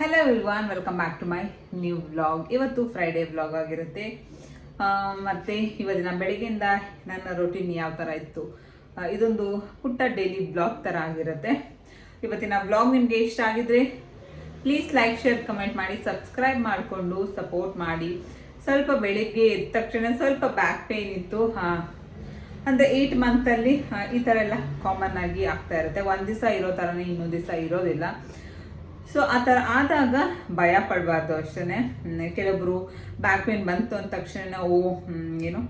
Hello ವಿಲ್ವಾನ್ welcome back to my new vlog ಇವತ್ತು Friday vlog ಆಗಿರುತ್ತೆ. ಮತ್ತು ಇವತ್ತಿನ ಬೆಳಿಗ್ಗೆಯಿಂದ ನನ್ನ ರೊಟೀನ್ ಯಾವ ಥರ ಇತ್ತು? ಇದೊಂದು ಪುಟ್ಟ ಡೈಲಿ ಬ್ಲಾಗ್ ಥರ ಆಗಿರುತ್ತೆ. ಇವತ್ತಿನ ಬ್ಲಾಗ್ ನಿಮಗೆ ಇಷ್ಟ ಆಗಿದ್ರೆ ಪ್ಲೀಸ್ ಲೈಕ್ ಶೇರ್ ಕಮೆಂಟ್ ಮಾಡಿ ಸಬ್ಸ್ಕ್ರೈಬ್ ಮಾಡಿಕೊಂಡು ಸಪೋರ್ಟ್ ಮಾಡಿ. ಸ್ವಲ್ಪ ಬೆಳಿಗ್ಗೆ ಎದ್ದ ತಕ್ಷಣ ಸ್ವಲ್ಪ ಬ್ಯಾಕ್ ಪೇನ್ ಇತ್ತು. ಹಾಂ ಅಂದರೆ ಏಯ್ಟ್ ಮಂತಲ್ಲಿ ಈ ಥರ ಎಲ್ಲ ಕಾಮನ್ ಆಗಿ ಆಗ್ತಾ ಇರುತ್ತೆ. ಒಂದು ದಿವಸ ಇರೋ ಥರನೇ ಇನ್ನೊಂದು ದಿವಸ ಇರೋದಿಲ್ಲ. ಸೊ ಆ ಥರ ಆದಾಗ ಭಯ ಪಡಬಾರ್ದು ಅಷ್ಟೇ ಕೆಲವೊಬ್ಬರು ಬ್ಯಾಕ್ ಪೇನ್ ಬಂತು ಅಂದ ತಕ್ಷಣ ಓ ಏನು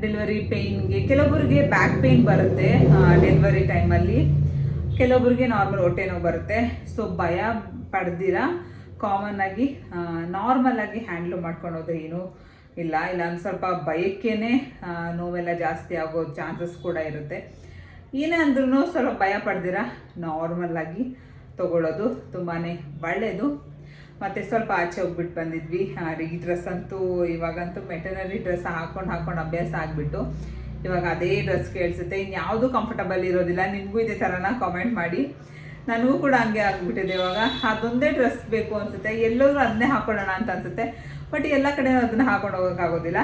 ಡೆಲಿವರಿ ಪೇಯ್ನ್ಗೆ ಕೆಲವೊಬ್ಬರಿಗೆ ಬ್ಯಾಕ್ ಪೇಯ್ನ್ ಬರುತ್ತೆ ಡೆಲಿವರಿ ಟೈಮಲ್ಲಿ ಕೆಲವೊಬ್ಬರಿಗೆ ನಾರ್ಮಲ್ ಹೊಟ್ಟೆ ನೋವು ಬರುತ್ತೆ. ಸೊ ಭಯ ಪಡೆದಿರ ಕಾಮನ್ ಆಗಿ ನಾರ್ಮಲ್ ಆಗಿ ಹ್ಯಾಂಡ್ಲ್ ಮಾಡ್ಕೊಂಡು ಏನು ಇಲ್ಲ. ಇಲ್ಲ ಒಂದು ಸ್ವಲ್ಪ ಭಯಕ್ಕೇನೆ ಆ, ನೋವೆಲ್ಲ ಜಾಸ್ತಿ ಆಗೋ ಚಾನ್ಸಸ್ ಕೂಡ ಇರುತ್ತೆ. ಏನೇ ಅಂದ್ರೂ ಸ್ವಲ್ಪ ಭಯ ಪಡ್ದಿರ ನಾರ್ಮಲ್ ಆಗಿ ತಗೊಳ್ಳೋದು ತುಂಬಾ ಒಳ್ಳೆಯದು ಮತ್ತು ಸ್ವಲ್ಪ ಆಚೆ ಹೋಗ್ಬಿಟ್ಟು ಬಂದಿದ್ವಿ. ಈ ಡ್ರೆಸ್ ಅಂತೂ ಇವಾಗಂತೂ ಮೆಟನರಿ ಡ್ರೆಸ್ ಹಾಕೊಂಡು ಹಾಕೊಂಡು ಅಭ್ಯಾಸ ಆಗಿಬಿಟ್ಟು ಇವಾಗ ಅದೇ ಡ್ರೆಸ್ ಕೇಳಿಸುತ್ತೆ. ಇನ್ಯಾವುದೂ ಕಂಫರ್ಟಬಲ್ ಇರೋದಿಲ್ಲ. ನಿಮಗೂ ಇದೇ ಥರನ ಕಾಮೆಂಟ್ ಮಾಡಿ. ನನಗೂ ಕೂಡ ಹಂಗೆ ಆಗ್ಬಿಟ್ಟಿದೆ ಇವಾಗ. ಅದೊಂದೇ ಡ್ರೆಸ್ ಬೇಕು ಅನಿಸುತ್ತೆ. ಎಲ್ಲರೂ ಅದನ್ನೇ ಹಾಕೊಳ್ಳೋಣ ಅಂತ ಅನ್ಸುತ್ತೆ. ಬಟ್ ಎಲ್ಲ ಕಡೆ ಅದನ್ನ ಹಾಕೊಂಡು ಹೋಗೋಕ್ಕಾಗೋದಿಲ್ಲ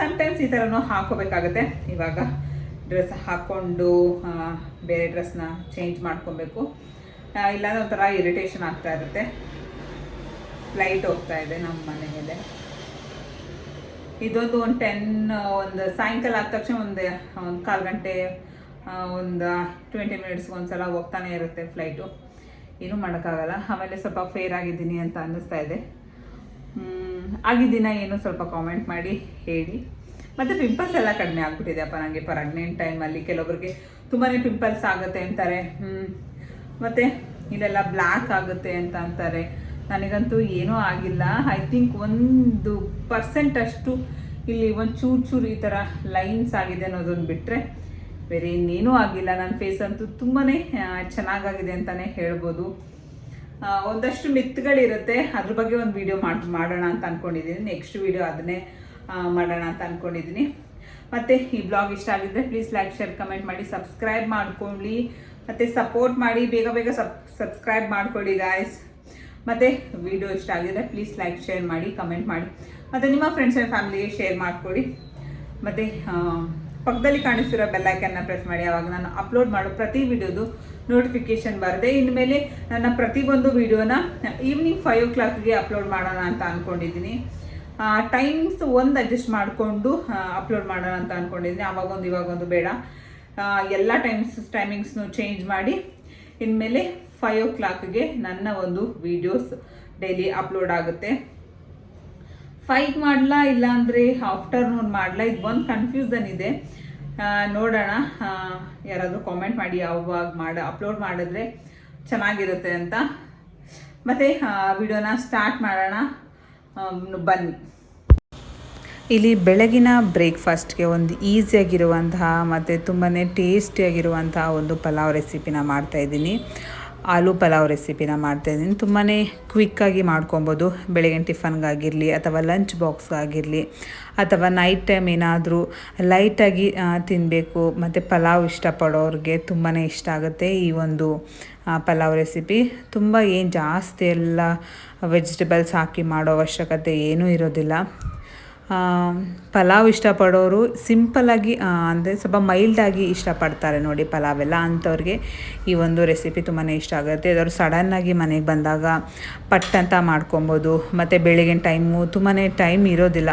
ಸಮ್ಟೈಮ್ಸ್ ಈ ಥರನೂ ಹಾಕೋಬೇಕಾಗುತ್ತೆ. ಇವಾಗ ಡ್ರೆಸ್ ಹಾಕ್ಕೊಂಡು ಬೇರೆ ಡ್ರೆಸ್ನ ಚೇಂಜ್ ಮಾಡ್ಕೊಬೇಕು. ಇಲ್ಲಾಂದ್ರೆ ಒಂಥರ ಇರಿಟೇಷನ್ ಆಗ್ತಾ ಇರುತ್ತೆ. ಫ್ಲೈಟ್ ಹೋಗ್ತಾ ಇದೆ ನಮ್ಮ ಮನೆ ಮೇಲೆ ಇದೊಂದು ಒಂದು ಟೆನ್ ಒಂದು ಸಾಯಂಕಾಲ ಆದ ತಕ್ಷಣ ಒಂದು ಒಂದು ಕಾಲು ಗಂಟೆ ಒಂದು ಟ್ವೆಂಟಿ ಮಿನಿಟ್ಸ್ಗೆ ಒಂದ್ಸಲ ಹೋಗ್ತಾನೆ ಇರುತ್ತೆ ಫ್ಲೈಟು ಏನೂ ಮಾಡೋಕ್ಕಾಗಲ್ಲ. ಆಮೇಲೆ ಸ್ವಲ್ಪ ಫೇರ್ ಆಗಿದ್ದೀನಿ ಅಂತ ಅನ್ನಿಸ್ತಾ ಇದೆ. ಆಗಿದ್ದೀನ ಏನು ಸ್ವಲ್ಪ ಕಾಮೆಂಟ್ ಮಾಡಿ, ಹೇಳಿ. ಮತ್ತು ಪಿಂಪಲ್ಸ್ ಎಲ್ಲ ಕಡಿಮೆ ಆಗ್ಬಿಟ್ಟಿದೆ ಅಪ್ಪ. ನನಗೆ ಪ್ರೆಗ್ನೆಂಟ್ ಟೈಮಲ್ಲಿ ಕೆಲವೊಬ್ಬರಿಗೆ ತುಂಬಾ ಪಿಂಪಲ್ಸ್ ಆಗುತ್ತೆ ಅಂತಾರೆ. ಹ್ಮ್. ಮತ್ತು ಇಲ್ಲೆಲ್ಲ ಬ್ಲ್ಯಾಕ್ ಆಗುತ್ತೆ ಅಂತ ಅಂತಾರೆ. ನನಗಂತೂ ಏನೂ ಆಗಿಲ್ಲ. ಐ ಥಿಂಕ್ ಒಂದು ಪರ್ಸೆಂಟ್ ಅಷ್ಟು ಇಲ್ಲಿ ಒಂದು ಚೂರು ಚೂರು ಈ ಥರ ಲೈನ್ಸ್ ಆಗಿದೆ ಅನ್ನೋದನ್ನು ಬಿಟ್ಟರೆ ಬೇರೆ ಇನ್ನೇನೂ ಆಗಿಲ್ಲ. ನನ್ನ ಫೇಸ್ ಅಂತೂ ತುಂಬಾ ಚೆನ್ನಾಗಾಗಿದೆ ಅಂತಲೇ ಹೇಳ್ಬೋದು. ಒಂದಷ್ಟು ಮಿತ್ಗಳಿರುತ್ತೆ. ಅದ್ರ ಬಗ್ಗೆ ಒಂದು ವಿಡಿಯೋ ಮಾಡಿ, ಮಾಡೋಣ ಅಂತ ಅಂದ್ಕೊಂಡಿದ್ದೀನಿ ನೆಕ್ಸ್ಟ್ ವಿಡಿಯೋ ಅದನ್ನೇ ಮಾಡೋಣ ಅಂತ ಅಂದ್ಕೊಂಡಿದ್ದೀನಿ ಮತ್ತು ಈ ಬ್ಲಾಗ್ ಇಷ್ಟ ಆಗಿದ್ದರೆ ಪ್ಲೀಸ್ ಲೈಕ್ ಶೇರ್ ಕಮೆಂಟ್ ಮಾಡಿ. ಸಬ್ಸ್ಕ್ರೈಬ್ ಮಾಡ್ಕೊಳ್ಳಿ. ಮತ್ತು ಸಪೋರ್ಟ್ ಮಾಡಿ, ಬೇಗ ಬೇಗ ಸಬ್ ಸಬ್ಸ್ಕ್ರೈಬ್ ಮಾಡ್ಕೊಳ್ಳಿ ಗಾಯ್ಸ್ ಮತ್ತು ವಿಡಿಯೋ ಇಷ್ಟ ಆಗಿದ್ರೆ ಪ್ಲೀಸ್ ಲೈಕ್ ಶೇರ್ ಮಾಡಿ ಕಮೆಂಟ್ ಮಾಡಿ. ಮತ್ತು ನಿಮ್ಮ ಫ್ರೆಂಡ್ಸ್ ಆ್ಯಂಡ್ ಫ್ಯಾಮಿಲಿಗೆ ಶೇರ್ ಮಾಡಿಕೊಡಿ ಮತ್ತು ಪಕ್ಕದಲ್ಲಿ ಕಾಣಿಸ್ತಿರೋ ಬೆಲ್ಲೈಕನ್ನ ಪ್ರೆಸ್ ಮಾಡಿ. ಆವಾಗ ನಾನು ಅಪ್ಲೋಡ್ ಮಾಡೋ ಪ್ರತಿ ವಿಡಿಯೋದು ನೋಟಿಫಿಕೇಶನ್ ಬರದೆ ಇನ್ಮೇಲೆ ನನ್ನ ಪ್ರತಿಯೊಂದು ವಿಡಿಯೋನ ಈವ್ನಿಂಗ್ ಫೈವ್ ಓ ಕ್ಲಾಕ್ಗೆ ಅಪ್ಲೋಡ್ ಮಾಡೋಣ ಅಂತ ಅಂದ್ಕೊಂಡಿದ್ದೀನಿ ಟೈಮ್ಸ್ ಒಂದು ಅಡ್ಜಸ್ಟ್ ಮಾಡಿಕೊಂಡು ಅಪ್ಲೋಡ್ ಮಾಡೋಣ ಅಂತ ಅಂದ್ಕೊಂಡಿದ್ದೀನಿ ಅವಾಗೊಂದು, ಇವಾಗೊಂದು ಬೇಡ. ಎಲ್ಲ ಟೈಮ್ಸ್ ಟೈಮಿಂಗ್ಸ್ನು ಚೇಂಜ್ ಮಾಡಿ, ಇನ್ಮೇಲೆ ಫೈವ್ ಓ ಕ್ಲಾಕ್ಗೆ ನನ್ನ ಒಂದು ವಿಡಿಯೋಸ್ ಡೈಲಿ ಅಪ್ಲೋಡ್ ಆಗುತ್ತೆ. ಫೈವ್ ಮಾಡಲಾ ಇಲ್ಲಾಂದರೆ ಆಫ್ಟರ್ನೂನ್ ಮಾಡಲಾ? ಇದು ಒಂದು ಕನ್ಫ್ಯೂಸನ್ ಇದೆ. ನೋಡೋಣ. ಯಾರಾದರೂ ಕಾಮೆಂಟ್ ಮಾಡಿ ಯಾವಾಗ ಮಾಡ ಅಪ್ಲೋಡ್ ಮಾಡಿದ್ರೆ ಚೆನ್ನಾಗಿರುತ್ತೆ ಅಂತ. ಮತ್ತು ವಿಡಿಯೋನ ಸ್ಟಾರ್ಟ್ ಮಾಡೋಣ. ಬನ್ನಿ. ಇಲ್ಲಿ ಬೆಳಗಿನ ಬ್ರೇಕ್ಫಾಸ್ಟ್ಗೆ ಒಂದು ಈಸಿಯಾಗಿರುವಂತಹ ಮತ್ತು ತುಂಬಾ ಟೇಸ್ಟಿಯಾಗಿರುವಂತಹ ಒಂದು ಪಲಾವ್ ರೆಸಿಪಿನ ಮಾಡ್ತಾಯಿದ್ದೀನಿ ಆಲೂ ಪಲಾವ್ ರೆಸಿಪಿನ ಮಾಡ್ತಾಯಿದ್ದೀನಿ ತುಂಬಾ ಕ್ವಿಕ್ಕಾಗಿ ಮಾಡ್ಕೊಬೋದು. ಬೆಳಗಿನ ಟಿಫನ್ಗಾಗಿರಲಿ ಅಥವಾ ಲಂಚ್ ಬಾಕ್ಸ್ಗಾಗಿರಲಿ ಅಥವಾ ನೈಟ್ ಟೈಮ್ ಏನಾದರೂ ಲೈಟಾಗಿ ತಿನ್ನಬೇಕು ಮತ್ತು ಪಲಾವ್ ಇಷ್ಟಪಡೋರಿಗೆ ತುಂಬಾ ಇಷ್ಟ ಆಗುತ್ತೆ ಈ ಒಂದು ಪಲಾವ್ ರೆಸಿಪಿ. ತುಂಬ ಏನು ಜಾಸ್ತಿ ಎಲ್ಲ ವೆಜಿಟೇಬಲ್ಸ್ ಹಾಕಿ ಮಾಡೋ ಅವಶ್ಯಕತೆ ಏನೂ ಇರೋದಿಲ್ಲ. ಪಲಾವ್ ಇಷ್ಟಪಡೋರು ಸಿಂಪಲಾಗಿ ಅಂದರೆ ಸ್ವಲ್ಪ ಮೈಲ್ಡಾಗಿ ಇಷ್ಟಪಡ್ತಾರೆ ನೋಡಿ ಪಲಾವ್ ಎಲ್ಲ ಅಂಥವ್ರಿಗೆ ಈ ಒಂದು ರೆಸಿಪಿ ತುಂಬಾ ಇಷ್ಟ ಆಗುತ್ತೆ. ಅದರ ಸಡನ್ನಾಗಿ ಮನೆಗೆ ಬಂದಾಗ ಪಟ್ ಅಂತ ಮಾಡ್ಕೊಬೋದು. ಮತ್ತು ಬೆಳಗಿನ ಟೈಮು ತುಂಬಾ ಟೈಮ್ ಇರೋದಿಲ್ಲ.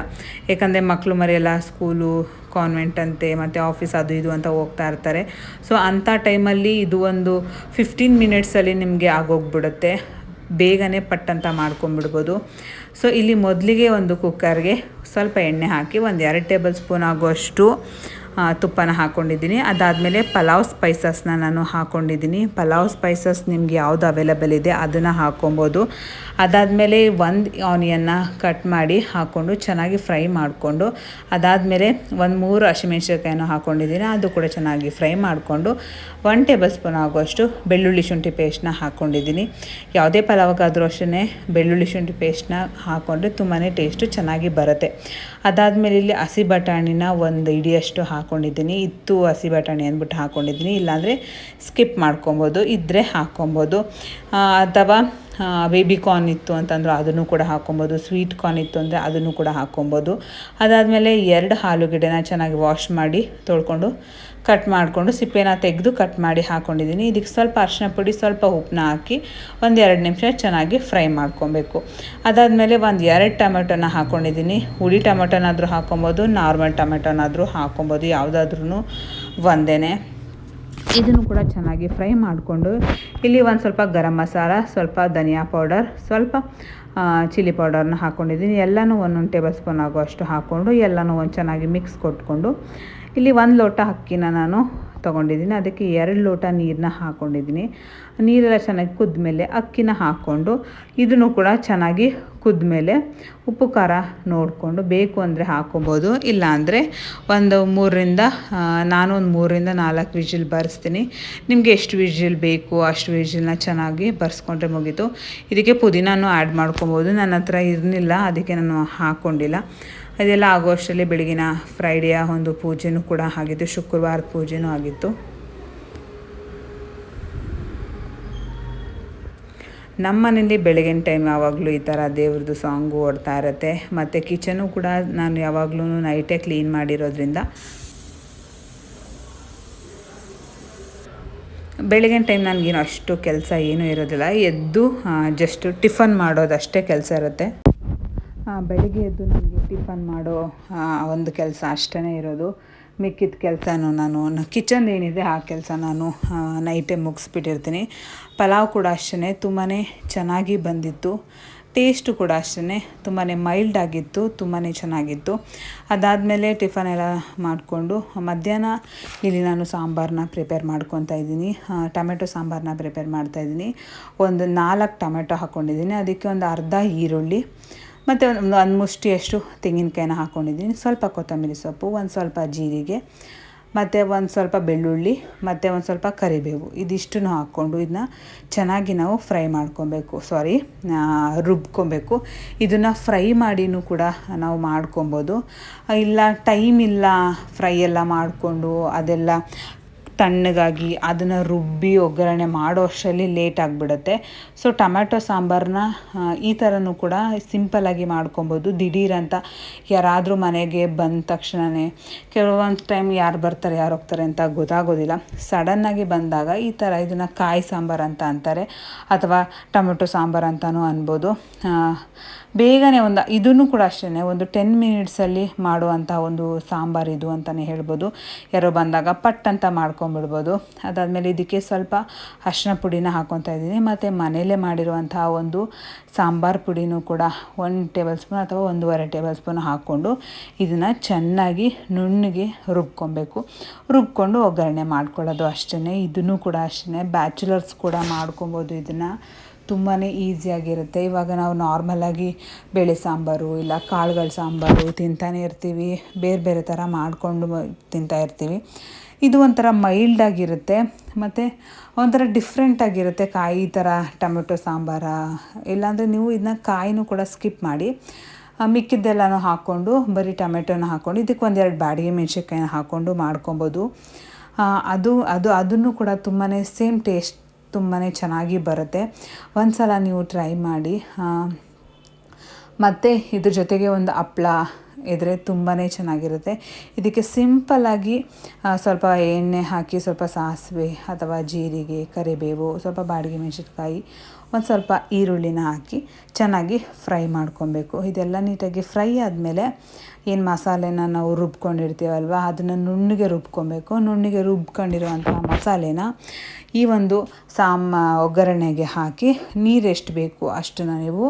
ಯಾಕಂದರೆ ಮಕ್ಕಳು ಮರೆಯೆಲ್ಲ ಸ್ಕೂಲು ಕಾನ್ವೆಂಟ್ ಅಂತೆ, ಮತ್ತು ಆಫೀಸ್ ಅದು ಇದು ಅಂತ ಹೋಗ್ತಾ ಇರ್ತಾರೆ. ಸೊ ಅಂಥ ಟೈಮಲ್ಲಿ ಇದು ಒಂದು ಫಿಫ್ಟೀನ್ ಮಿನಿಟ್ಸಲ್ಲಿ ನಿಮಗೆ ಆಗೋಗ್ಬಿಡುತ್ತೆ. ಬೇಗನೆ ಪಟ್ಟಂತ ಮಾಡ್ಕೊಂಬಿಡ್ಬೋದು ಸೊ ಇಲ್ಲಿ ಮೊದಲಿಗೆ ಒಂದು ಕುಕ್ಕರ್ಗೆ ಸ್ವಲ್ಪ ಎಣ್ಣೆ ಹಾಕಿ ಒಂದು ಎರಡು ಟೇಬಲ್ ಸ್ಪೂನ್ ಆಗುವಷ್ಟು ತುಪ್ಪನ ಹಾಕ್ಕೊಂಡಿದ್ದೀನಿ ಅದಾದಮೇಲೆ ಪಲಾವ್ ಸ್ಪೈಸಸ್ನ ನಾನು ಹಾಕ್ಕೊಂಡಿದ್ದೀನಿ ಪಲಾವ್ ಸ್ಪೈಸಸ್ ನಿಮ್ಗೆ ಯಾವುದು ಅವೈಲೇಬಲ್ ಇದೆ, ಅದನ್ನು ಹಾಕ್ಕೊಬೋದು ಅದಾದಮೇಲೆ ಒಂದು ಆನಿಯನ್ನ ಕಟ್ ಮಾಡಿ ಹಾಕ್ಕೊಂಡು ಚೆನ್ನಾಗಿ ಫ್ರೈ ಮಾಡಿಕೊಂಡು, ಅದಾದಮೇಲೆ ಒಂದು ಮೂರು ಹಸಿಮೆಣ್ಸಿನ್ಕಾಯನ್ನು ಹಾಕ್ಕೊಂಡಿದ್ದೀನಿ ಅದು ಕೂಡ ಚೆನ್ನಾಗಿ ಫ್ರೈ ಮಾಡಿಕೊಂಡು ಒನ್ ಟೇಬಲ್ ಸ್ಪೂನ್ ಆಗುವಷ್ಟು ಬೆಳ್ಳುಳ್ಳಿ ಶುಂಠಿ ಪೇಸ್ಟ್ನ ಹಾಕ್ಕೊಂಡಿದ್ದೀನಿ ಯಾವುದೇ ಪಲಾವಕ್ಕಾದರೂ ಅಷ್ಟೇ ಬೆಳ್ಳುಳ್ಳಿ ಶುಂಠಿ ಪೇಸ್ಟ್ನ ಹಾಕ್ಕೊಂಡ್ರೆ ತುಂಬಾ ಟೇಸ್ಟು ಚೆನ್ನಾಗಿ ಬರುತ್ತೆ. ಅದಾದಮೇಲೆ ಇಲ್ಲಿ ಹಸಿ ಬಟಾಣಿನ ಒಂದು ಇಡಿಯಷ್ಟು ಹಾಕ್ಕೊಂಡಿದ್ದೀನಿ ಇತ್ತು ಹಸಿ ಬಟಾಣಿ ಅಂದ್ಬಿಟ್ಟು ಹಾಕ್ಕೊಂಡಿದ್ದೀನಿ ಇಲ್ಲಾಂದರೆ ಸ್ಕಿಪ್ ಮಾಡ್ಕೊಬೋದು ಇದ್ದರೆ ಹಾಕ್ಕೊಬೋದು ಅಥವಾ ಬೇಬಿ ಕಾರ್ನ್ ಇತ್ತು ಅಂತಂದ್ರೆ, ಅದನ್ನು ಕೂಡ ಹಾಕೊಬೋದು. ಸ್ವೀಟ್ ಕಾರ್ನ್ ಇತ್ತು ಅಂದರೆ ಅದನ್ನು ಕೂಡ ಹಾಕೊಬೋದು. ಅದಾದಮೇಲೆ ಎರಡು ಆಲೂಗೆಡ್ಡೆನ ಚೆನ್ನಾಗಿ ವಾಶ್ ಮಾಡಿ ತೊಳ್ಕೊಂಡು ಕಟ್ ಮಾಡಿಕೊಂಡು, ಸಿಪ್ಪೆನ ತೆಗೆದು ಕಟ್ ಮಾಡಿ ಹಾಕ್ಕೊಂಡಿದ್ದೀನಿ ಇದಕ್ಕೆ ಸ್ವಲ್ಪ ಅರಿಶಿನ ಪುಡಿ, ಸ್ವಲ್ಪ ಉಪ್ಪನ್ನ ಹಾಕಿ ಒಂದು ಎರಡು ನಿಮಿಷ ಚೆನ್ನಾಗಿ ಫ್ರೈ ಮಾಡ್ಕೊಬೇಕು. ಅದಾದಮೇಲೆ ಒಂದು ಎರಡು ಟೊಮೆಟೊನ ಹಾಕ್ಕೊಂಡಿದ್ದೀನಿ ಹುಳಿ ಟೊಮೆಟೊನಾದರೂ ಹಾಕೊಬೋದು ನಾರ್ಮಲ್ ಟೊಮೆಟೊನಾದರೂ ಹಾಕೊಬೋದು ಯಾವುದಾದ್ರೂ ಒಂದೇ ಇದನ್ನು ಕೂಡ ಚೆನ್ನಾಗಿ ಫ್ರೈ ಮಾಡಿಕೊಂಡು ಇಲ್ಲಿ ಒಂದು ಸ್ವಲ್ಪ ಗರಂ ಮಸಾಲ, ಸ್ವಲ್ಪ ಧನಿಯಾ ಪೌಡರ್, ಸ್ವಲ್ಪ ಚಿಲ್ಲಿ ಪೌಡರ್ನ ಹಾಕ್ಕೊಂಡಿದ್ದೀನಿ ಎಲ್ಲನೂ ಒಂದೊಂದು ಟೇಬಲ್ ಸ್ಪೂನ್ ಅಷ್ಟು ಹಾಕ್ಕೊಂಡು ಎಲ್ಲನೂ ಒಂದು ಚೆನ್ನಾಗಿ ಮಿಕ್ಸ್ ಕೊಟ್ಕೊಂಡು ಇಲ್ಲಿ ಒಂದು ಲೋಟ ಅಕ್ಕಿನ ನಾನು ತೊಗೊಂಡಿದ್ದೀನಿ. ಅದಕ್ಕೆ ಎರಡು ಲೋಟ ನೀರನ್ನ ಹಾಕ್ಕೊಂಡಿದ್ದೀನಿ ನೀರೆಲ್ಲ ಚೆನ್ನಾಗಿ ಕುದ್ಮೇಲೆ ಅಕ್ಕಿನ ಹಾಕ್ಕೊಂಡು ಇದನ್ನು ಕೂಡ ಚೆನ್ನಾಗಿ ಕುದ್ಮೇಲೆ ಉಪ್ಪು, ಖಾರ ನೋಡಿಕೊಂಡು ಬೇಕು ಅಂದರೆ ಹಾಕ್ಕೊಬೋದು ಇಲ್ಲಾಂದರೆ ಒಂದು ಮೂರರಿಂದ ನಾನು ಒಂದು ಮೂರರಿಂದ ನಾಲ್ಕು ವಿಜಿಲ್ ಬರೆಸ್ತೀನಿ. ನಿಮಗೆ ಎಷ್ಟು ವಿಜಿಲ್ ಬೇಕು ಅಷ್ಟು ವಿಜಿಲ್ನ ಚೆನ್ನಾಗಿ ಬರ್ಸ್ಕೊಂಡ್ರೆ ಮುಗೀತು. ಇದಕ್ಕೆ ಪುದೀನೂ ಆ್ಯಡ್ ಮಾಡ್ಕೊಬೋದು. ನನ್ನ ಹತ್ರ ಇರಲಿಲ್ಲ, ಅದಕ್ಕೆ ನಾನು ಹಾಕ್ಕೊಂಡಿಲ್ಲ ಅದೆಲ್ಲ ಆಗೋ ಅಷ್ಟರಲ್ಲಿ ಬೆಳಗಿನ ಫ್ರೈಡೆಯ ಒಂದು ಪೂಜೆನೂ ಕೂಡ ಆಗಿತ್ತು ಶುಕ್ರವಾರದ ಪೂಜೆನೂ ಆಗಿತ್ತು. ನಮ್ಮ ಮನೇಲಿ ಬೆಳಗಿನ ಟೈಮ್ ಯಾವಾಗಲೂ ಈ ಥರ ದೇವ್ರದ್ದು ಸಾಂಗು ಓಡ್ತಾ ಇರುತ್ತೆ. ಮತ್ತು ಕಿಚನು ಕೂಡ ನಾನು ಯಾವಾಗಲೂ ನೈಟೇ ಕ್ಲೀನ್ ಮಾಡಿರೋದ್ರಿಂದ ಬೆಳಗಿನ ಟೈಮ್ ನನಗೇನು ಅಷ್ಟು ಕೆಲಸ ಏನೂ ಇರೋದಿಲ್ಲ. ಎದ್ದು ಜಸ್ಟ್ ಟಿಫನ್ ಮಾಡೋದಷ್ಟೇ ಕೆಲಸ ಇರುತ್ತೆ. ಬೆಳಿಗ್ಗೆ ಎದ್ದು ನನಗೆ ಟಿಫನ್ ಮಾಡೋ ಒಂದು ಕೆಲಸ ಅಷ್ಟೇ ಇರೋದು. ಮಿಕ್ಕಿದ ಕೆಲಸನೂ ನಾನು, ಕಿಚನ್ ಏನಿದೆ ಆ ಕೆಲಸ ನಾನು ನೈಟೇ ಮುಗಿಸ್ಬಿಟ್ಟಿರ್ತೀನಿ. ಪಲಾವ್ ಕೂಡ ಅಷ್ಟೇ ತುಂಬಾ ಚೆನ್ನಾಗಿ ಬಂದಿತ್ತು. ಟೇಸ್ಟು ಕೂಡ ಅಷ್ಟೇ ತುಂಬಾ ಮೈಲ್ಡ್ ಆಗಿತ್ತು ತುಂಬಾ ಚೆನ್ನಾಗಿತ್ತು. ಅದಾದಮೇಲೆ ಟಿಫನ್ ಎಲ್ಲ ಮಾಡಿಕೊಂಡು, ಮಧ್ಯಾಹ್ನ ಇಲ್ಲಿ ನಾನು ಸಾಂಬಾರನ್ನ ಪ್ರಿಪೇರ್ ಮಾಡ್ಕೊತಾ ಇದ್ದೀನಿ. ಟೊಮೆಟೊ ಸಾಂಬಾರನ್ನ ಪ್ರಿಪೇರ್ ಮಾಡ್ತಾಯಿದ್ದೀನಿ ಒಂದು ನಾಲ್ಕು ಟೊಮೆಟೊ ಹಾಕ್ಕೊಂಡಿದ್ದೀನಿ ಅದಕ್ಕೆ ಒಂದು ಅರ್ಧ ಈರುಳ್ಳಿ ಮತ್ತು ಒಂದು ಒಂದು ಮುಷ್ಟಿಯಷ್ಟು ತೆಂಗಿನಕಾಯಿನ ಹಾಕ್ಕೊಂಡಿದ್ದೀನಿ ಸ್ವಲ್ಪ ಕೊತ್ತಂಬರಿ ಸೊಪ್ಪು, ಒಂದು ಸ್ವಲ್ಪ ಜೀರಿಗೆ, ಮತ್ತು ಒಂದು ಸ್ವಲ್ಪ ಬೆಳ್ಳುಳ್ಳಿ, ಮತ್ತು ಒಂದು ಸ್ವಲ್ಪ ಕರಿಬೇವು. ಇದಿಷ್ಟನ್ನು ಹಾಕ್ಕೊಂಡು ಇದನ್ನ ಚೆನ್ನಾಗಿ ನಾವು ಫ್ರೈ ಮಾಡ್ಕೊಬೇಕು. ಸಾರಿ ರುಬ್ಕೊಬೇಕು. ಇದನ್ನು ಫ್ರೈ ಮಾಡಿನೂ ಕೂಡ ನಾವು ಮಾಡ್ಕೊಬೋದು. ಇಲ್ಲ, ಟೈಮ್ ಇಲ್ಲ ಫ್ರೈ ಎಲ್ಲ ಮಾಡಿಕೊಂಡು ಅದೆಲ್ಲ ತಣ್ಣಗಾಗಿ ಅದನ್ನು ರುಬ್ಬಿ ಒಗ್ಗರಣೆ ಮಾಡೋ ಅಷ್ಟರಲ್ಲಿ ಲೇಟ್ ಆಗಿಬಿಡುತ್ತೆ. ಸೊ ಟೊಮ್ಯಾಟೊ ಸಾಂಬಾರನ್ನ ಈ ಥರನೂ ಕೂಡ ಸಿಂಪಲ್ಲಾಗಿ ಮಾಡ್ಕೊಬೋದು. ದಿಢೀರಂತ ಯಾರಾದರೂ ಮನೆಗೆ ಬಂದ ತಕ್ಷಣವೇ ಕೆಲವೊಂದು ಟೈಮ್ ಯಾರು ಬರ್ತಾರೆ, ಯಾರು ಹೋಗ್ತಾರೆ ಅಂತ ಗೊತ್ತಾಗೋದಿಲ್ಲ. ಸಡನ್ನಾಗಿ ಬಂದಾಗ ಈ ಥರ ಇದನ್ನು ಕಾಯಿ ಸಾಂಬಾರು ಅಂತ ಅಂತಾರೆ, ಅಥವಾ ಟೊಮೆಟೊ ಸಾಂಬಾರು ಅಂತಲೂ ಅನ್ಬೋದು. ಬೇಗನೆ ಒಂದು ಇದನ್ನು ಕೂಡ ಅಷ್ಟೇ ಒಂದು ಟೆನ್ ಮಿನಿಟ್ಸಲ್ಲಿ ಮಾಡುವಂಥ ಒಂದು ಸಾಂಬಾರು ಇದು ಅಂತಲೇ ಹೇಳ್ಬೋದು. ಯಾರೋ ಬಂದಾಗ ಪಟ್ ಅಂತ ಮಾಡ್ಕೊಂಬಿಡ್ಬೋದು ಅದಾದಮೇಲೆ ಇದಕ್ಕೆ ಸ್ವಲ್ಪ ಅರಿಶಿನ ಪುಡಿನ ಹಾಕ್ಕೊತಾ ಇದ್ದೀನಿ. ಮತ್ತು ಮನೆಯಲ್ಲೇ ಮಾಡಿರುವಂತಹ ಒಂದು ಸಾಂಬಾರು ಪುಡಿನೂ ಕೂಡ ಒಂದು ಟೇಬಲ್ ಸ್ಪೂನ್ ಅಥವಾ ಒಂದೂವರೆ ಟೇಬಲ್ ಸ್ಪೂನ್ ಹಾಕ್ಕೊಂಡು ಇದನ್ನು ಚೆನ್ನಾಗಿ ನುಣ್ಣಗೆ ರುಬ್ಕೊಬೇಕು. ರುಬ್ಕೊಂಡು ಒಗ್ಗರಣೆ ಮಾಡ್ಕೊಳ್ಳೋದು ಅಷ್ಟೇ ಇದನ್ನು ಕೂಡ ಅಷ್ಟೇ ಬ್ಯಾಚುಲರ್ಸ್ ಕೂಡ ಮಾಡ್ಕೊಬೋದು ಇದನ್ನು. ತುಂಬಾ ಈಸಿಯಾಗಿರುತ್ತೆ ಇವಾಗ ನಾವು ನಾರ್ಮಲಾಗಿ ಬೇಳೆ ಸಾಂಬಾರು ಇಲ್ಲ ಕಾಳುಗಳ ಸಾಂಬಾರು ತಿಂತಾನೆ ಇರ್ತೀವಿ. ಬೇರೆ ಬೇರೆ ಥರ ಮಾಡಿಕೊಂಡು ತಿಂತಾ ಇರ್ತೀವಿ. ಇದು ಒಂಥರ ಮೈಲ್ಡಾಗಿರುತ್ತೆ ಮತ್ತು ಒಂಥರ ಡಿಫ್ರೆಂಟಾಗಿರುತ್ತೆ ಕಾಯಿ ಥರ ಟೊಮೆಟೊ ಸಾಂಬಾರ. ಇಲ್ಲಾಂದರೆ ನೀವು ಇದನ್ನ ಕಾಯಿನೂ ಕೂಡ ಸ್ಕಿಪ್ ಮಾಡಿ ಮಿಕ್ಕಿದ್ದೆಲ್ಲನೂ ಹಾಕ್ಕೊಂಡು, ಬರೀ ಟೊಮೆಟೊನ ಹಾಕ್ಕೊಂಡು, ಇದಕ್ಕೆ ಒಂದೆರಡು ಬಾಡಿಗೆ ಮೆಣಸಿನ್ಕಾಯಿನ ಹಾಕ್ಕೊಂಡು ಮಾಡ್ಕೊಬೋದು. ಅದು ಅದು, ಅದನ್ನು ಕೂಡ ತುಂಬಾ ಸೇಮ್ ಟೇಸ್ಟ್ ತುಂಬಾ ಚೆನ್ನಾಗಿ ಬರುತ್ತೆ. ಒಂದು ಸಲ ನೀವು ಟ್ರೈ ಮಾಡಿ ಮತ್ತು ಇದ್ರ ಜೊತೆಗೆ ಒಂದು ಹಪ್ಳ ಇದ್ದರೆ ತುಂಬಾ ಚೆನ್ನಾಗಿರುತ್ತೆ. ಇದಕ್ಕೆ ಸಿಂಪಲ್ಲಾಗಿ ಸ್ವಲ್ಪ ಎಣ್ಣೆ ಹಾಕಿ, ಸ್ವಲ್ಪ ಸಾಸಿವೆ ಅಥವಾ ಜೀರಿಗೆ, ಕರಿಬೇವು, ಸ್ವಲ್ಪ ಬಾಡಿಗೆ ಮೆಣಸಿನ್ಕಾಯಿ, ಒಂದು ಸ್ವಲ್ಪ ಈರುಳ್ಳಿನ ಹಾಕಿ ಚೆನ್ನಾಗಿ ಫ್ರೈ ಮಾಡ್ಕೊಬೇಕು. ಇದೆಲ್ಲ ನೀಟಾಗಿ ಫ್ರೈ ಆದಮೇಲೆ ಏನು ಮಸಾಲೆನ ನಾವು ರುಬ್ಕೊಂಡಿರ್ತೀವಲ್ವ, ಅದನ್ನು ನುಣ್ಣಗೆ ರುಬ್ಕೊಬೇಕು. ನುಣ್ಣಗೆ ರುಬ್ಕೊಂಡಿರುವಂಥ ಮಸಾಲೆನ ಈ ಒಂದು ಸಾಮ, ಒಗ್ಗರಣೆಗೆ ಹಾಕಿ ನೀರು ಎಷ್ಟು ಬೇಕು ಅಷ್ಟನ್ನು ನೀವು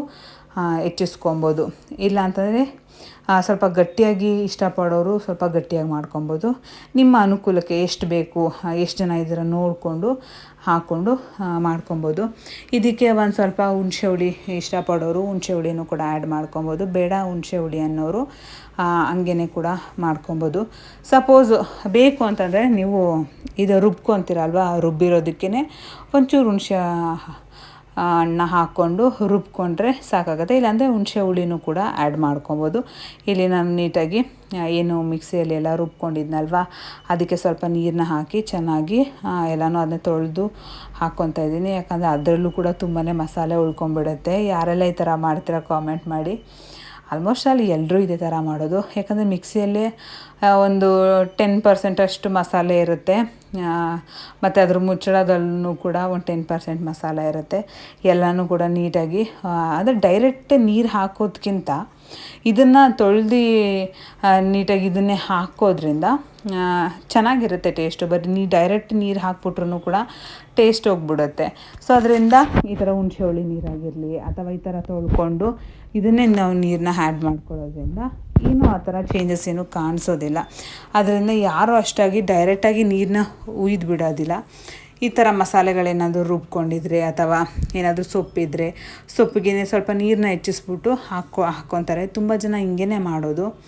ಹೆಚ್ಚಿಸ್ಕೊಬೋದು. ಇಲ್ಲ ಅಂತಂದರೆ ಸ್ವಲ್ಪ ಗಟ್ಟಿಯಾಗಿ ಇಷ್ಟಪಡೋರು ಸ್ವಲ್ಪ ಗಟ್ಟಿಯಾಗಿ ಮಾಡ್ಕೊಬೋದು. ನಿಮ್ಮ ಅನುಕೂಲಕ್ಕೆ ಎಷ್ಟು ಬೇಕು ಎಷ್ಟು ಜನ ಇದ್ದೀರ ನೋಡಿಕೊಂಡು ಹಾಕ್ಕೊಂಡು ಮಾಡ್ಕೊಬೋದು. ಇದಕ್ಕೆ ಒಂದು ಸ್ವಲ್ಪ ಹುಣಸೆ ಹುಳಿ ಇಷ್ಟಪಡೋರು ಹುಣಸೆ ಹುಳಿನೂ ಕೂಡ ಆ್ಯಡ್ ಮಾಡ್ಕೊಬೋದು. ಬೇಡ ಹುಣಸೆ ಹುಳಿ ಅನ್ನೋರು ಹಂಗೇ ಕೂಡ ಮಾಡ್ಕೊಬೋದು. ಸಪೋಸ್ ಬೇಕು ಅಂತಂದರೆ ನೀವು ಇದು ರುಬ್ಕೊತೀರಲ್ವ ರುಬ್ಬಿರೋದಕ್ಕೇ ಒಂಚೂರು ಹುಣಸೆ ಅನ್ನ ಹಾಕ್ಕೊಂಡು ರುಬ್ಕೊಂಡ್ರೆ ಸಾಕಾಗುತ್ತೆ. ಇಲ್ಲಾಂದರೆ ಹುಣಸೆ ಹುಳಿನೂ ಕೂಡ ಆ್ಯಡ್ ಮಾಡ್ಕೊಬೋದು. ಇಲ್ಲಿ ನಾನು ನೀಟಾಗಿ ಏನು ಮಿಕ್ಸಿಯಲ್ಲಿ ಎಲ್ಲ ರುಬ್ಕೊಂಡಿದ್ನಲ್ವ, ಅದಕ್ಕೆ ಸ್ವಲ್ಪ ನೀರನ್ನ ಹಾಕಿ ಚೆನ್ನಾಗಿ ಎಲ್ಲನೂ ಅದನ್ನ ತೊಳೆದು ಹಾಕ್ಕೊತಾ ಇದ್ದೀನಿ. ಯಾಕಂದರೆ ಅದರಲ್ಲೂ ಕೂಡ ತುಂಬಾ ಮಸಾಲೆ ಉಳ್ಕೊಂಬಿಡುತ್ತೆ ಯಾರೆಲ್ಲ ಈ ಥರ ಮಾಡ್ತೀರಾ ಕಾಮೆಂಟ್ ಮಾಡಿ. ಆಲ್ಮೋಸ್ಟ್ ಅಲ್ಲಿ ಎಲ್ಲರೂ ಇದೇ ಥರ ಮಾಡೋದು. ಯಾಕಂದರೆ ಮಿಕ್ಸಿಯಲ್ಲಿ ಒಂದು ಟೆನ್ ಪರ್ಸೆಂಟ್ ಅಷ್ಟು ಮಸಾಲೆ ಇರುತ್ತೆ. ಮತ್ತು ಅದ್ರ ಮುಚ್ಚಳದಲ್ಲೂ ಕೂಡ ಒಂದು ಟೆನ್ ಪರ್ಸೆಂಟ್ ಮಸಾಲೆ ಇರುತ್ತೆ. ಎಲ್ಲನೂ ಕೂಡ ನೀಟಾಗಿ ಅಂದರೆ ಡೈರೆಕ್ಟ್ ನೀರು ಹಾಕೋದ್ಕಿಂತ ಇದನ್ನು ತೊಳ್ದು ನೀಟಾಗಿ ಇದನ್ನೇ ಹಾಕೋದ್ರಿಂದ ಚೆನ್ನಾಗಿರುತ್ತೆ ಟೇಸ್ಟು ಬರೀ ನೀ ಡೈರೆಕ್ಟ್ ನೀರು ಹಾಕ್ಬಿಟ್ರು ಕೂಡ ಟೇಸ್ಟ್ ಹೋಗ್ಬಿಡುತ್ತೆ. ಸೊ ಅದರಿಂದ ಈ ಥರ ಹುಣ್ಸೆ ಹುಳಿ ನೀರಾಗಿರಲಿ ಅಥವಾ ಈ ಥರ ತೊಳ್ಕೊಂಡು ಇದನ್ನೇ ನಾವು ನೀರನ್ನ ಆ್ಯಡ್ ಮಾಡ್ಕೊಳ್ಳೋದ್ರಿಂದ ಏನೂ ಆ ಥರ ಚೇಂಜಸ್ ಏನೂ ಕಾಣಿಸೋದಿಲ್ಲ. ಅದರಿಂದ ಯಾರೂ ಅಷ್ಟಾಗಿ ಡೈರೆಕ್ಟಾಗಿ ನೀರನ್ನ ಉಯ್ದು ಬಿಡೋದಿಲ್ಲ. ಈ ಥರ ಮಸಾಲೆಗಳೇನಾದರೂ ರುಬ್ಕೊಂಡಿದ್ರೆ ಅಥವಾ ಏನಾದರೂ ಸೊಪ್ಪಿದ್ರೆ ಸೊಪ್ಪಿಗೆ ಸ್ವಲ್ಪ ನೀರನ್ನ ಹೆಚ್ಚಿಸ್ಬಿಟ್ಟು ಹಾಕೋ, ಹಾಕ್ಕೊತಾರೆ. ತುಂಬ ಜನ ಹಿಂಗೇ ಮಾಡೋದು.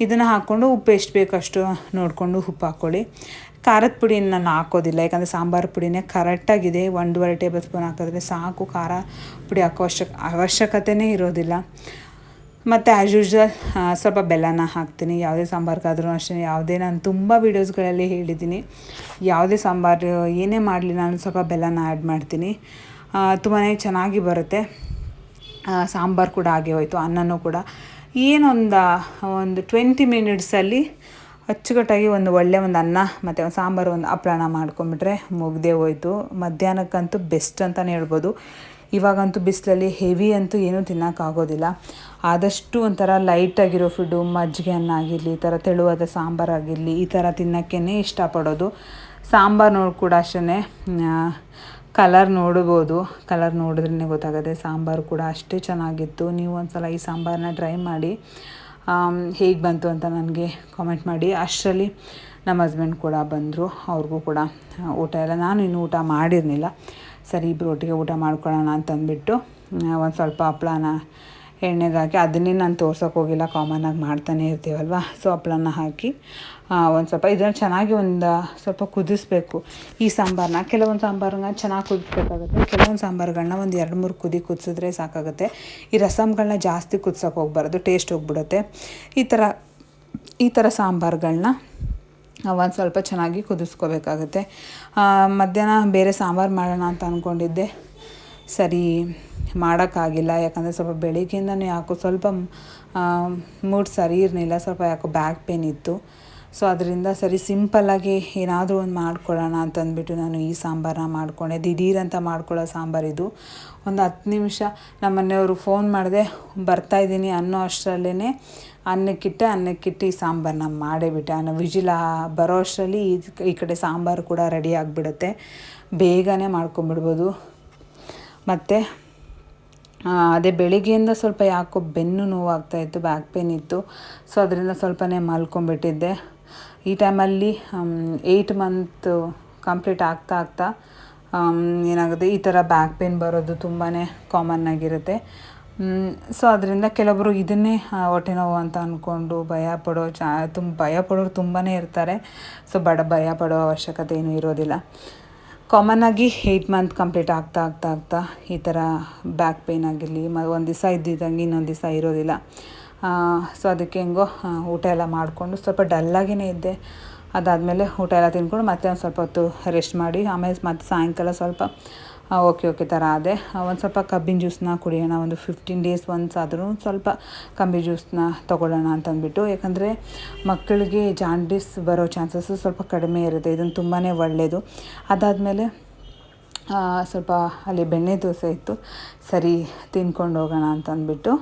ಇದನ್ನು ಹಾಕ್ಕೊಂಡು ಉಪ್ಪು ಎಷ್ಟು ಬೇಕಷ್ಟು ನೋಡಿಕೊಂಡು ಉಪ್ಪು ಹಾಕ್ಕೊಳ್ಳಿ. ಖಾರದ ಪುಡಿನ ನಾನು ಹಾಕೋದಿಲ್ಲ. ಯಾಕಂದರೆ ಸಾಂಬಾರು ಪುಡಿನೇ ಕರೆಕ್ಟಾಗಿದೆ ಒಂದೂವರೆ ಟೇಬಲ್ ಸ್ಪೂನ್ ಹಾಕಿದ್ರೆ ಸಾಕು. ಖಾರ ಪುಡಿ ಹಾಕೋ ಅವಶ್ಯಕ ಅವಶ್ಯಕತೆಯೇ ಇರೋದಿಲ್ಲ. ಮತ್ತು ಆ್ಯಸ್ ಯೂಶ್ವಲ್ ಸ್ವಲ್ಪ ಬೆಲ್ಲನ ಹಾಕ್ತೀನಿ. ಯಾವುದೇ ಸಾಂಬಾರ್ಗಾದ್ರೂ ಅಷ್ಟೇ. ಯಾವುದೇ ನಾನು ತುಂಬ ವೀಡಿಯೋಸ್ಗಳಲ್ಲಿ ಹೇಳಿದ್ದೀನಿ. ಯಾವುದೇ ಸಾಂಬಾರು, ಏನೇ ಮಾಡಲಿ, ನಾನು ಸ್ವಲ್ಪ ಬೆಲ್ಲನ ಆ್ಯಡ್ ಮಾಡ್ತೀನಿ. ತುಂಬಾ ಚೆನ್ನಾಗಿ ಬರುತ್ತೆ. ಸಾಂಬಾರು ಕೂಡ ಹಾಗೆ ಹೋಯಿತು, ಅನ್ನನೂ ಕೂಡ. ಏನೊಂದು, ಒಂದು ಟ್ವೆಂಟಿ ಮಿನಿಟ್ಸಲ್ಲಿ ಅಚ್ಚುಕಟ್ಟಾಗಿ ಒಂದು ಒಳ್ಳೆ ಒಂದು ಅನ್ನ ಮತ್ತು ಒಂದು ಸಾಂಬಾರು ಒಂದು ಅಪ್ರಾಣ ಮಾಡ್ಕೊಂಬಿಟ್ರೆ ಮುಗ್ದೇ ಹೋಯಿತು. ಮಧ್ಯಾಹ್ನಕ್ಕಂತೂ ಬೆಸ್ಟ್ ಅಂತಲೇ ಹೇಳ್ಬೋದು. ಇವಾಗಂತೂ ಬಿಸಿಲಲ್ಲಿ ಹೆವಿ ಅಂತೂ ಏನೂ ತಿನ್ನೋಕ್ಕಾಗೋದಿಲ್ಲ. ಆದಷ್ಟು ಒಂಥರ ಲೈಟಾಗಿರೋ ಫುಡ್ಡು ಮಜ್ಜಿಗೆ ಅನ್ನ ಆಗಿರಲಿ ಈ ಥರ ತೆಳುವಾದ ಸಾಂಬಾರಾಗಿರಲಿ, ಈ ಥರ ತಿನ್ನೋಕ್ಕೇ ಇಷ್ಟಪಡೋದು. ಸಾಂಬಾರು ನೋಡಿ ಕೂಡ ಅಷ್ಟೇ ಕಲರ್ ನೋಡ್ಬೋದು. ಕಲರ್ ನೋಡಿದ್ರೇ ಗೊತ್ತಾಗದೆ ಸಾಂಬಾರು ಕೂಡ ಅಷ್ಟೇ ಚೆನ್ನಾಗಿತ್ತು. ನೀವು ಒಂದ್ಸಲ ಈ ಸಾಂಬಾರನ್ನ ಟ್ರೈ ಮಾಡಿ ಹೇಗೆ ಬಂತು ಅಂತ ನನಗೆ ಕಾಮೆಂಟ್ ಮಾಡಿ. ಅಷ್ಟರಲ್ಲಿ ನಮ್ಮ ಹಸ್ಬೆಂಡ್ ಕೂಡ ಬಂದರು, ಅವ್ರಿಗೂ ಕೂಡ ಊಟ ಎಲ್ಲ. ನಾನು ಇನ್ನೂ ಊಟ ಮಾಡಿರಲಿಲ್ಲ. ಸರಿ ಇಬ್ಬರು ಒಟ್ಟಿಗೆ ಊಟ ಮಾಡ್ಕೊಳ್ಳೋಣ ಅಂತಂದ್ಬಿಟ್ಟು ಒಂದು ಸ್ವಲ್ಪ ಹಪ್ಳನ ಎಣ್ಣೆಗೆ ಹಾಕಿ ಅದನ್ನೇ ನಾನು ತೋರ್ಸೋಕೆ ಹೋಗಿಲ್ಲ. ಕಾಮನ್ನಾಗಿ ಮಾಡ್ತಾನೆ ಇರ್ತೀವಲ್ವ? ಸೊ ಹಪ್ಪಳನ ಹಾಕಿ ಒಂದು ಸ್ವಲ್ಪ ಇದನ್ನು ಚೆನ್ನಾಗಿ ಒಂದು ಸ್ವಲ್ಪ ಕುದಿಸ್ಬೇಕು. ಈ ಸಾಂಬಾರನ್ನ ಕೆಲವೊಂದು ಸಾಂಬಾರನ್ನ ಚೆನ್ನಾಗಿ ಕುದಿಸ್ಬೇಕಾಗುತ್ತೆ. ಕೆಲವೊಂದು ಸಾಂಬಾರುಗಳನ್ನ ಒಂದು ಎರಡು ಮೂರು ಕುದಿ ಕುದಿಸಿದ್ರೆ ಸಾಕಾಗುತ್ತೆ. ಈ ರಸಮ್ಗಳನ್ನ ಜಾಸ್ತಿ ಕುದ್ಸೋಕೆ ಹೋಗ್ಬಾರ್ದು, ಟೇಸ್ಟ್ ಹೋಗ್ಬಿಡುತ್ತೆ. ಈ ಥರ ಈ ಥರ ಸಾಂಬಾರುಗಳನ್ನ ಒಂದು ಸ್ವಲ್ಪ ಚೆನ್ನಾಗಿ ಕುದಿಸ್ಕೋಬೇಕಾಗುತ್ತೆ. ಮಧ್ಯಾಹ್ನ ಬೇರೆ ಸಾಂಬಾರು ಮಾಡೋಣ ಅಂತ ಅಂದ್ಕೊಂಡಿದ್ದೆ ಸರಿ. ಮಾಡೋಕ್ಕಾಗಿಲ್ಲ. ಯಾಕಂದರೆ ಸ್ವಲ್ಪ ಬೆಳಿಗ್ಗೆಯಿಂದನೂ ಯಾಕೋ ಸ್ವಲ್ಪ ಮೂಡ್ ಸರಿ ಇರಲಿಲ್ಲ. ಸ್ವಲ್ಪ ಯಾಕೋ ಬ್ಯಾಕ್ ಪೇನ್ ಇತ್ತು. ಸೊ ಅದರಿಂದ ಸರಿ ಸಿಂಪಲ್ಲಾಗಿ ಏನಾದರೂ ಒಂದು ಮಾಡ್ಕೊಳ್ಳೋಣ ಅಂತಂದ್ಬಿಟ್ಟು ನಾನು ಈ ಸಾಂಬಾರನ್ನ ಮಾಡ್ಕೊಂಡೆ. ದಿಢೀರಂತ ಮಾಡ್ಕೊಳ್ಳೋ ಸಾಂಬಾರಿದು ಒಂದು ಹತ್ತು ನಿಮಿಷ ನಮ್ಮ ಮನೆಯವರು ಫೋನ್ ಮಾಡಿದೆ ಬರ್ತಾಯಿದ್ದೀನಿ ಅನ್ನೋ ಅಷ್ಟರಲ್ಲೇ ಅನ್ನಕ್ಕಿಟ್ಟೆ, ಅನ್ನಕ್ಕಿಟ್ಟು ಈ ಸಾಂಬಾರನ್ನ ಮಾಡೇ ಬಿಟ್ಟೆ ಅನ್ನೋ ವಿಜಿಲ ಬರೋ ಅಷ್ಟರಲ್ಲಿ ಈ ಕಡೆ ಸಾಂಬಾರು ಕೂಡ ರೆಡಿ ಆಗಿಬಿಡುತ್ತೆ. ಬೇಗನೆ ಮಾಡ್ಕೊಂಬಿಡ್ಬೋದು ಮತ್ತು ಅದೇ ಬೆಳಿಗ್ಗೆಯಿಂದ ಸ್ವಲ್ಪ ಯಾಕೋ ಬೆನ್ನು ನೋವಾಗ್ತಾ ಇತ್ತು ಬ್ಯಾಕ್ ಪೇನ್ ಇತ್ತು. ಸೊ ಅದರಿಂದ ಸ್ವಲ್ಪನೇ ಮಲ್ಕೊಂಬಿಟ್ಟಿದ್ದೆ ಈ ಟೈಮಲ್ಲಿ ಏಯ್ಟ್ ಮಂತ್ ಕಂಪ್ಲೀಟ್ ಆಗ್ತಾ ಆಗ್ತಾ ಏನಾಗುತ್ತೆ, ಈ ಥರ ಬ್ಯಾಕ್ ಪೇನ್ ಬರೋದು ತುಂಬಾ ಕಾಮನ್ ಆಗಿರುತ್ತೆ. ಸೊ ಅದರಿಂದ ಕೆಲವರು ಇದನ್ನೇ ಹೊಟ್ಟೆ ನೋವು ಅಂತ ಅಂದ್ಕೊಂಡು ಭಯ ಪಡೋ ಚಾ ತುಂಬ ಭಯ ಪಡೋರು ತುಂಬಾ ಇರ್ತಾರೆ. ಸೊ ಬಡ, ಭಯ ಪಡೋ ಅವಶ್ಯಕತೆ ಏನೂ ಇರೋದಿಲ್ಲ. ಕಾಮನ್ ಆಗಿ ಏಯ್ಟ್ ಮಂತ್ ಕಂಪ್ಲೀಟ್ ಆಗ್ತಾ ಆಗ್ತಾ ಆಗ್ತಾ ಈ ಥರ ಬ್ಯಾಕ್ ಪೇನ್ ಆಗಿರಲಿ, ಮ, ಒಂದು ದಿವಸ ಇದ್ದಿದ್ದಂಗೆ ಇನ್ನೊಂದು ದಿವಸ ಇರೋದಿಲ್ಲ. ಸೊ ಅದಕ್ಕೆ ಹೆಂಗೋ ಊಟ ಎಲ್ಲ ಮಾಡಿಕೊಂಡು ಸ್ವಲ್ಪ ಡಲ್ಲಾಗಿಯೇ ಇದ್ದೆ. ಅದಾದಮೇಲೆ ಊಟ ಎಲ್ಲ ತಿಂದ್ಕೊಂಡು ಮತ್ತೆ ಒಂದು ಸ್ವಲ್ಪ ಹೊತ್ತು ರೆಸ್ಟ್ ಮಾಡಿ, ಆಮೇಲೆ ಮತ್ತೆ ಸಾಯಂಕಾಲ ಸ್ವಲ್ಪ ಓಕೆ ಓಕೆ ಥರ ಅದೇ ಒಂದು ಸ್ವಲ್ಪ ಕಬ್ಬಿನ ಜ್ಯೂಸನ್ನ ಕುಡಿಯೋಣ, ಒಂದು ಫಿಫ್ಟೀನ್ ಡೇಸ್ ಒನ್ಸ್ ಆದರೂ ಸ್ವಲ್ಪ ಕಂಬಿ ಜ್ಯೂಸನ್ನ ತೊಗೊಳ್ಳೋಣ ಅಂತಂದ್ಬಿಟ್ಟು. ಯಾಕಂದರೆ ಮಕ್ಕಳಿಗೆ ಜಾಂಡಿಸ್ ಬರೋ ಚಾನ್ಸಸ್ಸು ಸ್ವಲ್ಪ ಕಡಿಮೆ ಇರುತ್ತೆ. ಇದನ್ನು ತುಂಬಾ ಒಳ್ಳೆಯದು ಅದಾದಮೇಲೆ ಸ್ವಲ್ಪ ಅಲ್ಲಿ ಬೆಣ್ಣೆ ದೋಸೆ ಇತ್ತು. ಸರಿ, ತಿನ್ಕೊಂಡು ಹೋಗೋಣ ಅಂತಂದ್ಬಿಟ್ಟು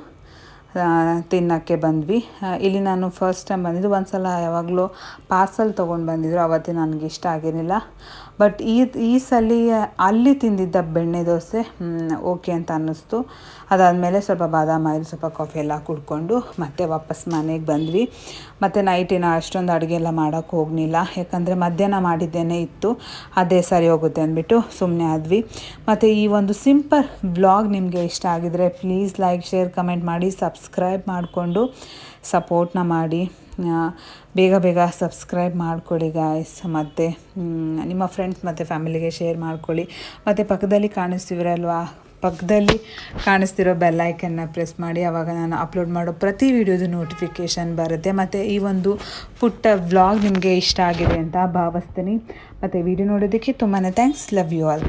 ತಿನ್ನೋಕ್ಕೆ ಬಂದ್ವಿ. ಇಲ್ಲಿ ನಾನು ಫಸ್ಟ್ ಟೈಮ್ ಬಂದಿದ್ದು. ಒಂದು ಸಲ ಯಾವಾಗಲೂ ಪಾರ್ಸಲ್ ತೊಗೊಂಡು ಬಂದಿದ್ರು. ಅವತ್ತೇ ನನಗೆ ಇಷ್ಟ ಆಗಿರಲಿಲ್ಲ. ಬಟ್ ಈ ಈ ಸಲ ಅಲ್ಲಿ ತಿಂದಿದ್ದ ಬೆಣ್ಣೆ ದೋಸೆ ಓಕೆ ಅಂತ ಅನ್ನಿಸ್ತು. ಅದಾದಮೇಲೆ ಸ್ವಲ್ಪ ಬಾದಾಮಿ ಆಯಿಲ್, ಸ್ವಲ್ಪ ಕಾಫಿ ಎಲ್ಲ ಕುಡ್ಕೊಂಡು ಮತ್ತೆ ವಾಪಸ್ ಮನೆಗೆ ಬಂದ್ವಿ. ಮತ್ತು ನೈಟಿನ ಅಷ್ಟೊಂದು ಅಡುಗೆ ಎಲ್ಲ ಮಾಡೋಕ್ಕೆ ಹೋಗಲಿಲ್ಲ ಯಾಕಂದರೆ ಮಧ್ಯಾಹ್ನ ಮಾಡಿದ್ದೇನೆ ಇತ್ತು. ಅದೇ ಸರಿ ಹೋಗುತ್ತೆ ಅಂದ್ಬಿಟ್ಟು ಸುಮ್ಮನೆ ಆದ್ವಿ. ಮತ್ತು ಈ ಒಂದು ಸಿಂಪಲ್ ಬ್ಲಾಗ್ ನಿಮಗೆ ಇಷ್ಟ ಆಗಿದರೆ ಪ್ಲೀಸ್ ಲೈಕ್ ಶೇರ್ ಕಮೆಂಟ್ ಮಾಡಿ ಸಬ್ಸ್ಕ್ರೈಬ್ ಮಾಡಿಕೊಂಡು ಸಪೋರ್ಟ್ನ ಮಾಡಿ. ಬೇಗ ಬೇಗ ಸಬ್ಸ್ಕ್ರೈಬ್ ಮಾಡಿಕೊಳ್ಳಿ ಗಾಯ್ಸ್ ಮತ್ತು ನಿಮ್ಮ ಫ್ರೆಂಡ್ಸ್ ಮತ್ತು ಫ್ಯಾಮಿಲಿಗೆ ಶೇರ್ ಮಾಡ್ಕೊಳ್ಳಿ. ಮತ್ತು ಪಕ್ಕದಲ್ಲಿ ಕಾಣಿಸ್ತೀವಿರಲ್ವಾ ಪಕ್ಕದಲ್ಲಿ ಕಾಣಿಸ್ತಿರೋ ಬೆಲ್ ಐಕನ್ನ ಪ್ರೆಸ್ ಮಾಡಿ. ಆವಾಗ ನಾನು ಅಪ್ಲೋಡ್ ಮಾಡೋ ಪ್ರತಿ ವಿಡಿಯೋದು ನೋಟಿಫಿಕೇಷನ್ ಬರುತ್ತೆ. ಮತ್ತು ಈ ಒಂದು ಪುಟ್ಟ ವ್ಲಾಗ್ ನಿಮಗೆ ಇಷ್ಟ ಆಗಿದೆ ಅಂತ ಭಾವಿಸ್ತೀನಿ. ಮತ್ತು ವಿಡಿಯೋ ನೋಡೋದಕ್ಕೆ ತುಂಬಾ ಥ್ಯಾಂಕ್ಸ್ ಲವ್ ಯು ಆಲ್